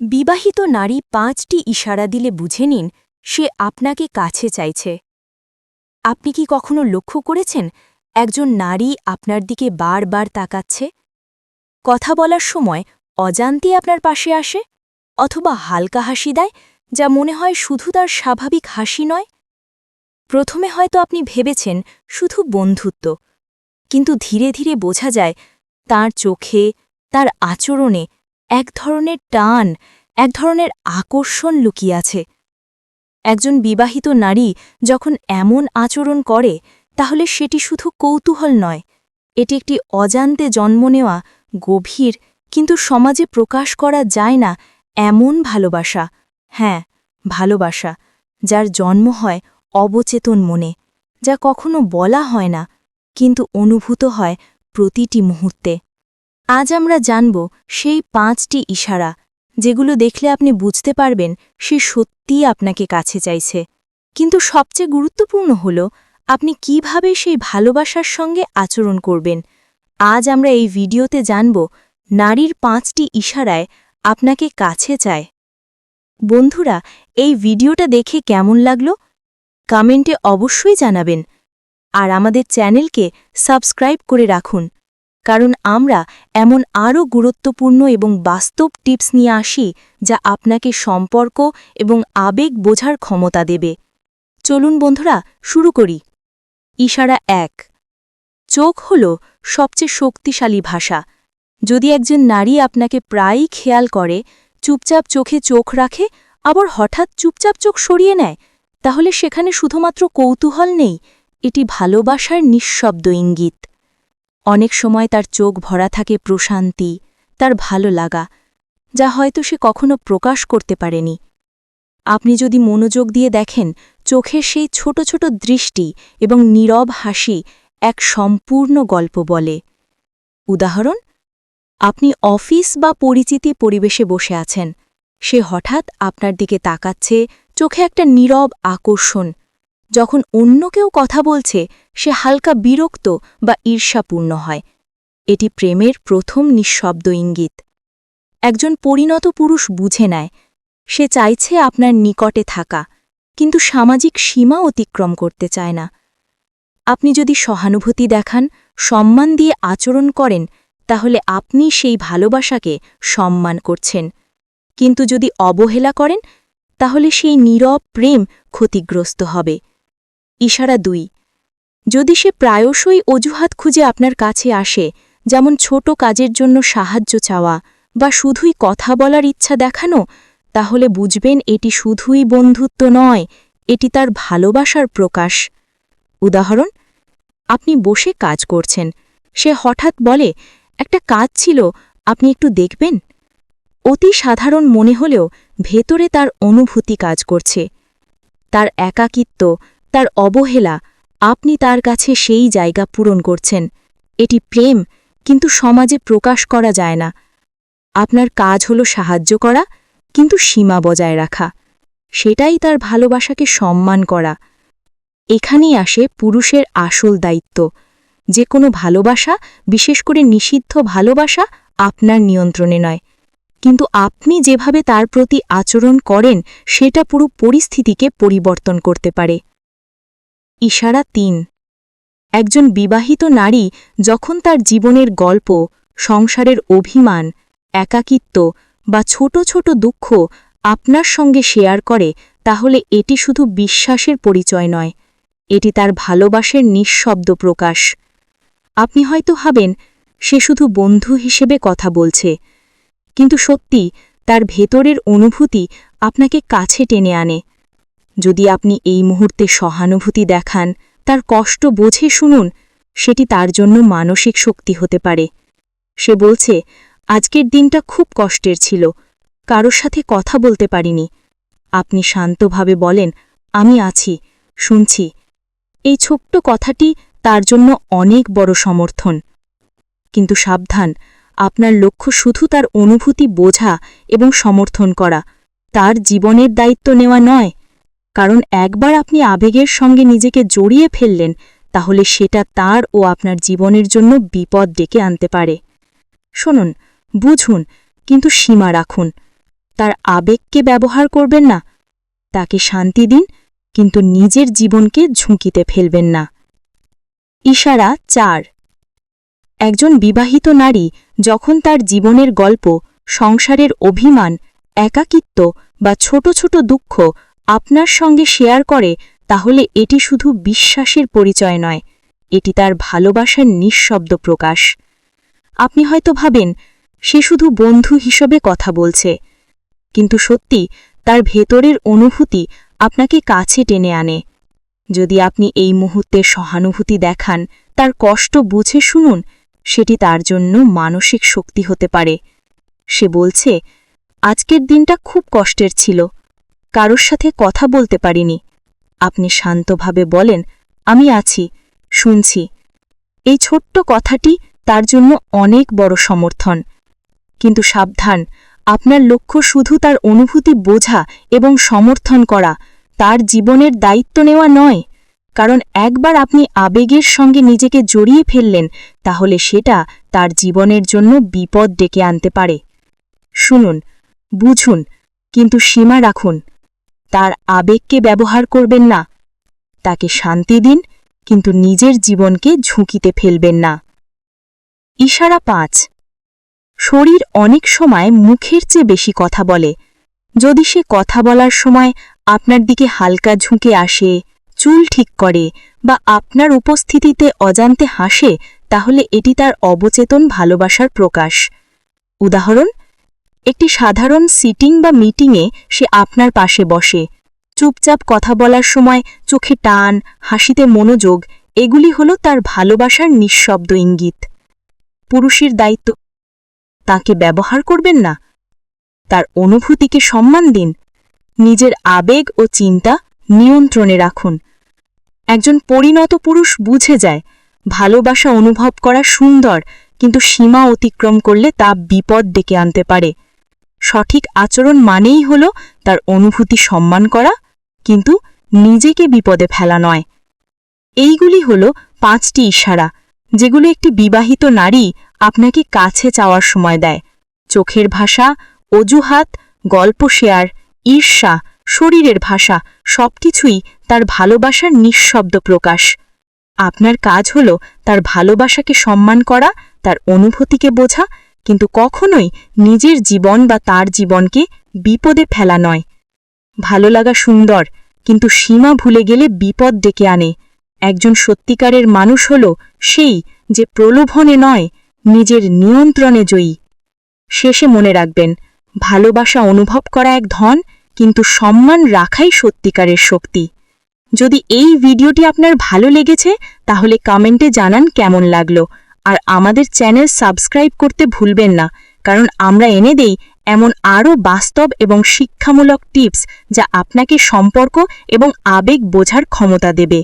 বিবাহিত নারী পাঁচটি ইশারা দিলে বুঝে নিন সে আপনাকে কাছে চাইছে। আপনি কি কখনো লক্ষ্য করেছেন একজন নারী আপনার দিকে বারবার তাকাচ্ছে? কথা বলার সময় অজান্তে আপনার পাশে আসে, অথবা হালকা হাসি দেয়, যা মনে হয় শুধু তার স্বাভাবিক হাসি নয়? প্রথমে হয়তো আপনি ভেবেছেন শুধু বন্ধুত্ব, কিন্তু ধীরে ধীরে বোঝা যায় তার চোখে, তার আচরণে এক ধরনের টান, এক ধরনের আকর্ষণ লুকিয়ে আছে। একজন বিবাহিত নারী যখন এমন আচরণ করে, তাহলে সেটি শুধু কৌতূহল নয়, এটি একটি অজান্তে জন্ম নেওয়া, গভীর, কিন্তু সমাজে প্রকাশ করা যায় না এমন ভালোবাসা। হ্যাঁ ভালোবাসা, যার জন্ম হয় অবচেতন মনে, যা কখনো বলা হয় না, কিন্তু অনুভূত হয় প্রতিটি মুহূর্তে। আজ আমরা জানব সেই পাঁচটি ইশারা, যেগুলো দেখলে আপনি বুঝতে পারবেন সে সত্যিই আপনাকে কাছে চাইছে। কিন্তু সবচেয়ে গুরুত্বপূর্ণ হল, আপনি কীভাবে সেই ভালোবাসার সঙ্গে আচরণ করবেন। আজ আমরা এই ভিডিওতে জানব নারীর পাঁচটি ইশারায় আপনাকে কাছে চায়। বন্ধুরা, এই ভিডিওটা দেখে কেমন লাগল? কমেন্টে অবশ্যই জানাবেন। আর আমাদের চ্যানেলকে সাবস্ক্রাইব করে রাখুন। কারণ আমরা এমন আরও গুরুত্বপূর্ণ এবং বাস্তব টিপস নিয়ে আসি যা আপনাকে সম্পর্ক এবং আবেগ বোঝার ক্ষমতা দেবে। চলুন বন্ধুরা, শুরু করি। ইশারা এক। চোখ হল সবচেয়ে শক্তিশালী ভাষা। যদি একজন নারী আপনাকে প্রায়ই খেয়াল করে, চুপচাপ চোখে চোখ রাখে, আবার হঠাৎ চুপচাপ চোখ সরিয়ে নেয়, তাহলে সেখানে শুধুমাত্র কৌতূহল নেই, এটি ভালোবাসার নিঃশব্দ ইঙ্গিত। অনেক সময় তার চোখ ভরা থাকে প্রশান্তি, তার ভালো লাগা, যা হয়তো সে কখনো প্রকাশ করতে পারেনি। আপনি যদি মনোযোগ দিয়ে দেখেন, চোখের সেই ছোট ছোট দৃষ্টি এবং নীরব হাসি এক সম্পূর্ণ গল্প বলে। উদাহরণ, আপনি অফিস বা পরিচিতি পরিবেশে বসে আছেন। সে হঠাৎ আপনার দিকে তাকাচ্ছে, চোখে একটা নীরব আকর্ষণ যখন অন্য কেউ কথা বলছে, সে হালকা বিরক্ত বা ঈর্ষাপূর্ণ হয়। এটি প্রেমের প্রথম নিঃশব্দ ইঙ্গিত। একজন পরিণত পুরুষ বুঝে নেয়, সে চাইছে আপনার নিকটে থাকা, কিন্তু সামাজিক সীমা অতিক্রম করতে চায় না। আপনি যদি সহানুভূতি দেখান, সম্মান দিয়ে আচরণ করেন, তাহলে আপনি সেই ভালোবাসাকে সম্মান করছেন। কিন্তু যদি অবহেলা করেন, তাহলে সেই নীরব প্রেম ক্ষতিগ্রস্ত হবে। ইশারা দুই। যদি সে প্রায়শই অজুহাত খুঁজে আপনার কাছে আসে, যেমন ছোট কাজের জন্য সাহায্য চাওয়া বা শুধুই কথা বলার ইচ্ছা দেখানো, তাহলে বুঝবেন এটি শুধুই বন্ধুত্ব নয়, এটি তার ভালোবাসার প্রকাশ। উদাহরণ, আপনি বসে কাজ করছেন, সে হঠাৎ বলে, একটা কাজ ছিল, আপনি একটু দেখবেন? অতি সাধারণ মনে হলেও ভেতরে তার অনুভূতি কাজ করছে। তার একাকিত্ব তার অবহেলা আপনি তার কাছে সেই জায়গা পূরণ করছেন। এটি প্রেম, কিন্তু সমাজে প্রকাশ করা যায় না। আপনার কাজ হল সাহায্য করা, কিন্তু সীমা বজায় রাখা। সেটাই তার ভালোবাসাকে সম্মান করা। এখানেই আসে পুরুষের আসল দায়িত্ব। যে কোনো ভালোবাসা, বিশেষ করে নিষিদ্ধ ভালোবাসা, আপনার নিয়ন্ত্রণে নয়। কিন্তু আপনি যেভাবে তার প্রতি আচরণ করেন, সেটা পুরো পরিস্থিতিকে পরিবর্তন করতে পারে। ইশারা তিন। একজন বিবাহিত নারী যখন তার জীবনের গল্প, সংসারের অভিমান, একাকিত্ব বা ছোট ছোট দুঃখ আপনার সঙ্গে শেয়ার করে, তাহলে এটি শুধু বিশ্বাসের পরিচয় নয়, এটি তার ভালোবাসের নিঃশব্দ প্রকাশ। আপনি হয়তো ভাবেন, সে শুধু বন্ধু হিসেবে কথা বলছে, কিন্তু সত্যি তার ভেতরের অনুভূতি আপনাকে কাছে টেনে আনে। যদি আপনি এই মুহূর্তে সহানুভূতি দেখান, তার কষ্ট বোঝে শুনুন, সেটি তার জন্য মানসিক শক্তি হতে পারে। সে বলছে, আজকের দিনটা খুব কষ্টের ছিল, কারোর সাথে কথা বলতে পারিনি। আপনি শান্তভাবে বলেন, আমি আছি, শুনছি। এই ছোট্ট কথাটি তার জন্য অনেক বড় সমর্থন। কিন্তু সাবধান, আপনার লক্ষ্য শুধু তার অনুভূতি বোঝা এবং সমর্থন করা। তার জীবনের দায়িত্ব নেওয়া নয় কারণ একবার আপনি আবেগের সঙ্গে নিজেকে জড়িয়ে ফেললেন, তাহলে সেটা তার ও আপনার জীবনের জন্য বিপদ ডেকে আনতে পারে। শুনুন, বুঝুন, কিন্তু সীমা রাখুন। তার আবেগকে ব্যবহার করবেন না। তাকে শান্তি দিন, কিন্তু নিজের জীবনকে ঝুঁকিতে ফেলবেন না। ইশারা চার। একজন বিবাহিত নারী যখন তার জীবনের গল্প, সংসারের অভিমান, একাকিত্ব বা ছোট ছোট দুঃখ আপনার সঙ্গে শেয়ার করে, তাহলে এটি শুধু বিশ্বাসের পরিচয় নয়, এটি তার ভালোবাসার নিঃশব্দ প্রকাশ। আপনি হয়তো ভাবেন, সে শুধু বন্ধু হিসেবে কথা বলছে, কিন্তু সত্যি তার ভেতরের অনুভূতি আপনাকে কাছে টেনে আনে। যদি আপনি এই মুহূর্তে সহানুভূতি দেখান, তার কষ্ট বুঝে শুনুন, সেটি তার জন্য মানসিক শক্তি হতে পারে। সে বলছে, আজকের দিনটা খুব কষ্টের ছিল কারোর সাথে কথা বলতে পারিনি। আপনি শান্তভাবে বলেন, আমি আছি, শুনছি। এই ছোট্ট কথাটি তার জন্য অনেক বড় সমর্থন। কিন্তু সাবধান, আপনার লক্ষ্য শুধু তার অনুভূতি বোঝা এবং সমর্থন করা, তার জীবনের দায়িত্ব নেওয়া নয়। কারণ একবার আপনি আবেগের সঙ্গে নিজেকে জড়িয়ে ফেললেন, তাহলে সেটা তার জীবনের জন্য বিপদ ডেকে আনতে পারে। শুনুন, বুঝুন, কিন্তু সীমা রাখুন। তার আবেগকে ব্যবহার করবেন না। তাকে শান্তি দিন, কিন্তু নিজের জীবনকে ঝুঁকিতে ফেলবেন না। ইশারা পাঁচ। শরীর অনেক সময় মুখের চেয়ে বেশি কথা বলে। যদি সে কথা বলার সময় আপনার দিকে হালকা ঝুঁকে আসে, চুল ঠিক করে বা আপনার উপস্থিতিতে অজান্তে হাসে, তাহলে এটি তার অবচেতন ভালোবাসার প্রকাশ। উদাহরণ একটি সাধারণ সিটিং বা মিটিংয়ে সে আপনার পাশে বসে। চুপচাপ কথা বলার সময় চোখে টান, হাসিতে মনোযোগ, এগুলি হল তার ভালোবাসার নিঃশব্দ ইঙ্গিত। পুরুষের দায়িত্ব। তাকে ব্যবহার করবেন না। তার অনুভূতিকে সম্মান দিন। নিজের আবেগ ও চিন্তা নিয়ন্ত্রণে রাখুন। একজন পরিণত পুরুষ বুঝে যায়, ভালোবাসা অনুভব করা সুন্দর, কিন্তু সীমা অতিক্রম করলে তা বিপদ ডেকে আনতে পারে। সঠিক আচরণ মানেই হল তার অনুভূতি সম্মান করা, কিন্তু নিজেকে বিপদে ফেলা নয়। এইগুলি হল পাঁচটি ইশারা, যেগুলো একটি বিবাহিত নারী আপনাকে কাছে চাওয়ার সময় দেয়। চোখের ভাষা, অজুহাত, গল্প শেয়ার, ঈর্ষা, শরীরের ভাষা সবকিছুই তার ভালোবাসার নিঃশব্দ প্রকাশ। আপনার কাজ হল তার ভালোবাসাকে সম্মান করা, তার অনুভূতিকে বোঝা কিন্তু কখনোই নিজের জীবন বা তার জীবনকে বিপদে ফেলা নয়। ভালো লাগা সুন্দর, কিন্তু সীমা ভুলে গেলে বিপদ ডেকে আনে। একজন সত্যিকারের মানুষ হল সেই যে প্রলোভনে নয়, নিজের নিয়ন্ত্রণে জয়ী। শেষে মনে রাখবেন, ভালোবাসা অনুভব করা এক ধন, কিন্তু সম্মান রাখাই সত্যিকারের শক্তি। যদি এই ভিডিওটি আপনার ভালো লেগেছে, তাহলে কমেন্টে জানান কেমন লাগল। আর আমাদের চ্যানেল সাবস্ক্রাইব করতে ভুলবেন না, কারণ আমরা এনে দেই এমন আরও বাস্তব এবং শিক্ষামূলক টিপস যা আপনাকে সম্পর্ক এবং আবেগ বোঝার ক্ষমতা দেবে।